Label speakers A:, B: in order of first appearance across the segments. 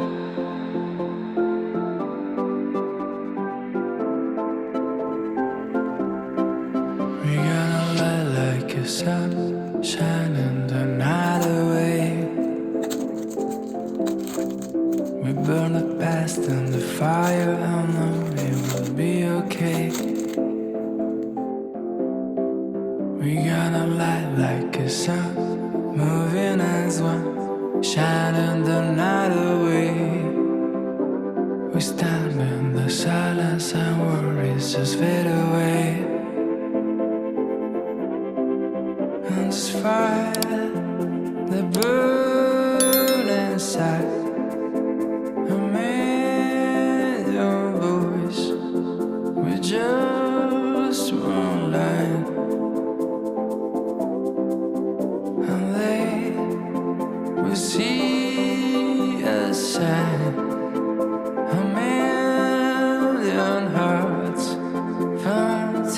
A: We like a sun, shining the night away. We burn the past and the fire, I know it will be okay. We gonna light like a sun, moving as one, shining the night away. We stand in the silence and worries just fade away. And fire that burn inside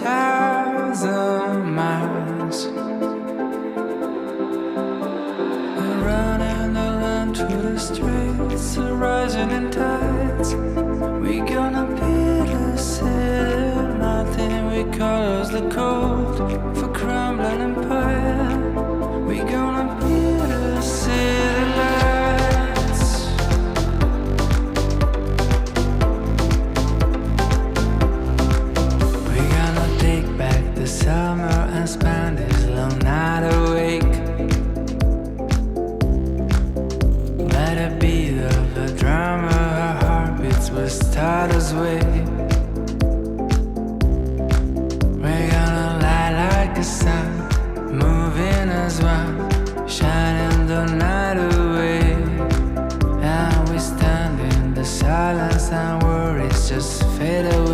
A: thousand miles. We're running the streets, rising in tides. We gonna nothing we heartbeats start us way. We're gonna light like a sun, moving as one, shining the night away. And we stand in the silence and worries just fade away.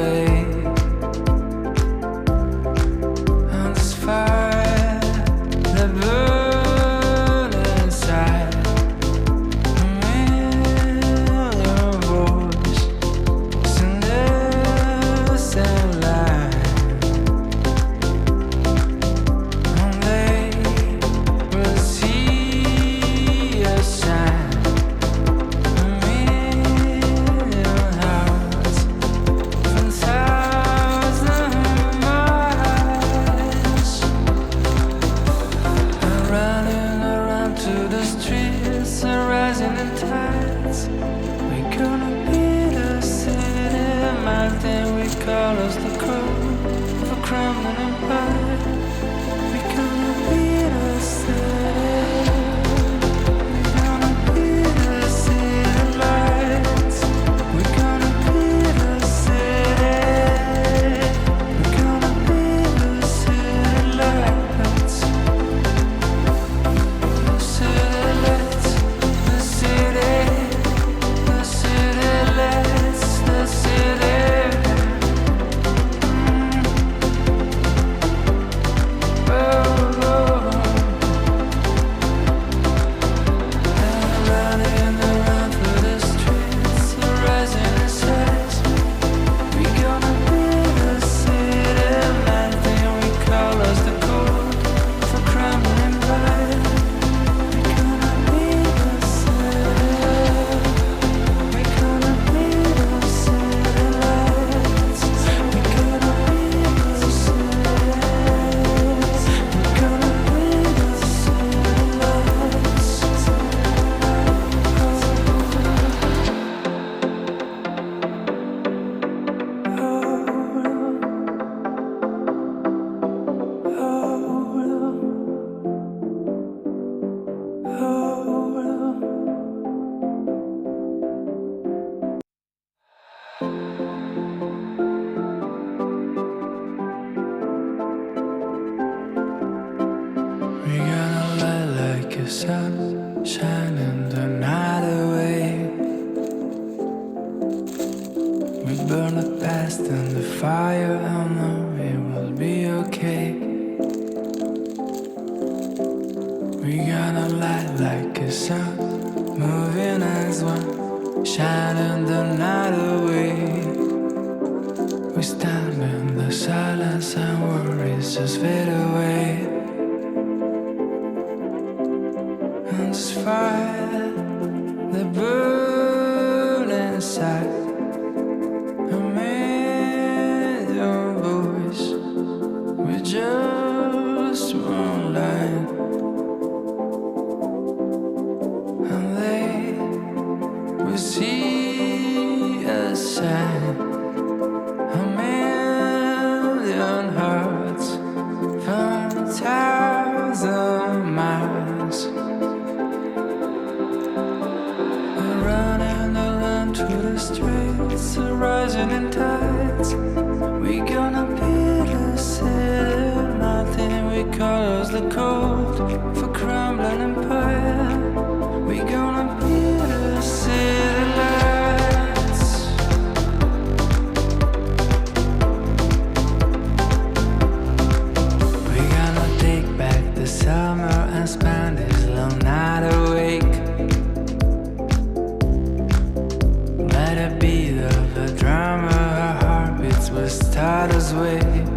A: To the streets and rising in tides. We're gonna be the city, melting. We call us the shining the night away. We burn the past and the fire, I know it will be okay. We gonna light like a sun, moving as one, shining the night away. We stand in the silence and worries just fade away. Hearts from thousand. We're running the streets, rising in tides. We gonna nothing we call us the cold for crumbling empire. We gonna be the city Let it be the,